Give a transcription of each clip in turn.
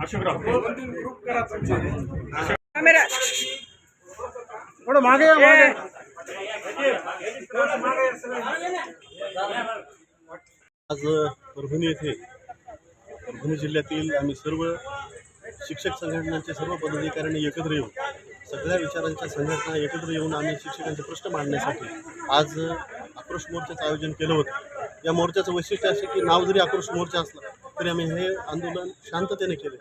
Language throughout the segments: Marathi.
अशोकराव. थोडं मागे या, मागे. आज परभणी येथे परभणी जिल्ह्यातील आम्ही सर्व शिक्षक संघटनांचे सर्व पदाधिकाऱ्यांनी एकत्र येऊन सगळ्या विचारांच्या संघटना एकत्र येऊन आम्ही शिक्षकांचे प्रश्न मांडण्यासाठी आज आक्रोश मोर्चाचं आयोजन केलं होतं. या मोर्चाचं वैशिष्ट्य असे की नाव जरी आक्रोश मोर्चा असला तरी आम्ही हे आंदोलन शांततेने केले.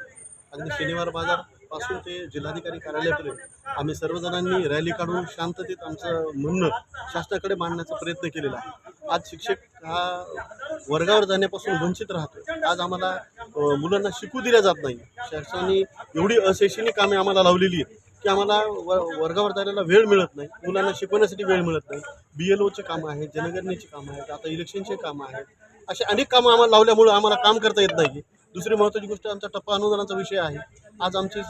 अगदी शनिवार बाजारपासून ते जिल्हाधिकारी कार्यालयापर्यंत आम्ही सर्वजणांनी रॅली काढून शांततेत आमचं म्हणणं शासनाकडे मांडण्याचा प्रयत्न केलेला आहे. आज शिक्षक हा वर्गावर जाण्यापासून वंचित राहतो आज आम्हाला मुलांना शिकू दिल्या जात नाही. शासनाने एवढी अशैक्षणिक कामे आम्हाला लावलेली आहेत. की आम्हाला व वर्गावर जायला वेळ मिळत नाही. मुलांना शिकवण्यासाठी वेळ मिळत नाही. बी एल ओचे कामं आहेत जनगणनेची कामं आहेत आता इलेक्शनचे कामं आहेत असे अनेक कामं आम्हाला लावल्यामुळं आम्हाला काम करता येत नाही दुसरी महत्त्वाची गोष्ट आमचा टप्पा अनुदानाचा विषय आहे. आज आमचे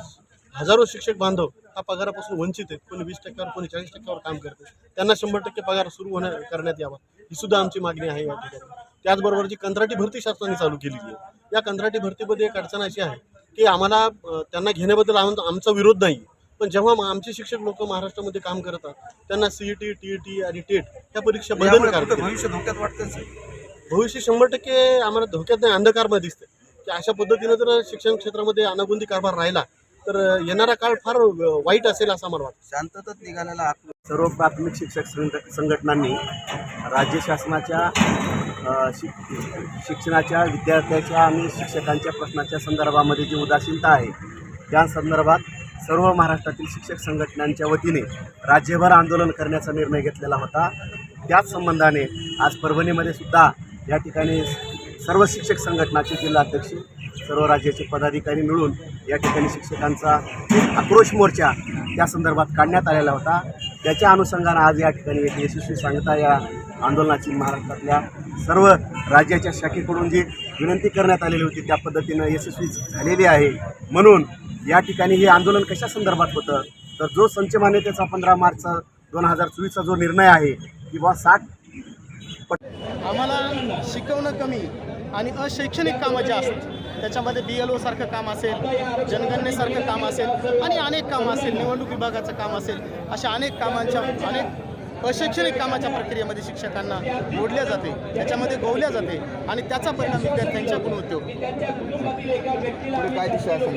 हजारो शिक्षक बांधव हा पगारापासून वंचित आहेत. कोणी वीस टक्क्यावर कोणी चाळीस टक्क्यावर काम करते त्यांना शंभर टक्के पगार सुरू होण्या करण्यात यावा. ही सुद्धा आमची मागणी आहे या ठिकाणी. त्याचबरोबर जी कंत्राटी भरती शासनाने चालू केलेली आहे. या कंत्राटी भरतीमध्ये एक अडचण अशी आहे की आम्हाला त्यांना घेण्याबद्दल आम- आमचा विरोध नाही पण जेव्हा म- आमचे शिक्षक लोक महाराष्ट्रामध्ये काम करतात त्यांना C E T T E T आणि टेट ह्या परीक्षा केल्या. भविष्य धोक्यात वाटतं. भविष्य शंभर टक्के आम्हाला धोक्यात नाही अंधकारमध्ये दिसते की अशा पद्धतीनं जर शिक्षण क्षेत्रामध्ये अनागोंदी कारभार राहिला तर येणारा काळ फार वाईट असेल असं आम्हाला वाटतं शांततेत निघालेला सर्व प्राथमिक शिक्षक संघ- संघटनांनी राज्य शासनाच्या शिक शिक्षणाच्या विद्यार्थ्याच्या आणि शिक्षकांच्या प्रश्नाच्या संदर्भामध्ये जी उदासीनता आहे त्या संदर्भात सर्व महाराष्ट्रातील शिक्षक संघटनांच्या वतीने राज्यभर आंदोलन करण्याचा निर्णय घेतलेला होता. त्याच संबंधाने आज परभणीमध्ये सुद्धा या ठिकाणी सर्व शिक्षक संघटनाचे जिल्हाध्यक्ष सर्व राज्याचे पदाधिकारी मिळून या ठिकाणी शिक्षकांचा आक्रोश मोर्चा त्या संदर्भात काढण्यात आलेला होता. त्याच्या अनुषंगानं आज या ठिकाणी एक यशस्वी सांगता या आंदोलनाची महाराष्ट्रातल्या सर्व राज्याच्या शाखेकडून जी विनंती करण्यात आलेली होती त्या पद्धतीनं यशस्वी झालेली आहे. म्हणून या ठिकाणी हे आंदोलन कशा संदर्भात होतं? तर जो संच मान्यतेचा पंधरा मार्चचा दोन हजार चोवीसचा जो निर्णय आहे की बा साठ आम्हाला शिकवणं कमी आणि अशैक्षणिक कामं जास्त. त्याच्यामध्ये बी एल ओसारखं काम असेल जनगणनेसारखं काम असेल आणि अनेक कामं असेल निवडणूक विभागाचं काम असेल अशा अनेक कामांच्या अनेक अशैक्षणिक कामाच्या प्रक्रियेमध्ये शिक्षकांना जोडल्या जाते त्याच्यामध्ये गोवल्या जाते आणि त्याचा परिणाम विद्यार्थ्यांच्याकडून होतो. काय दिशा असेल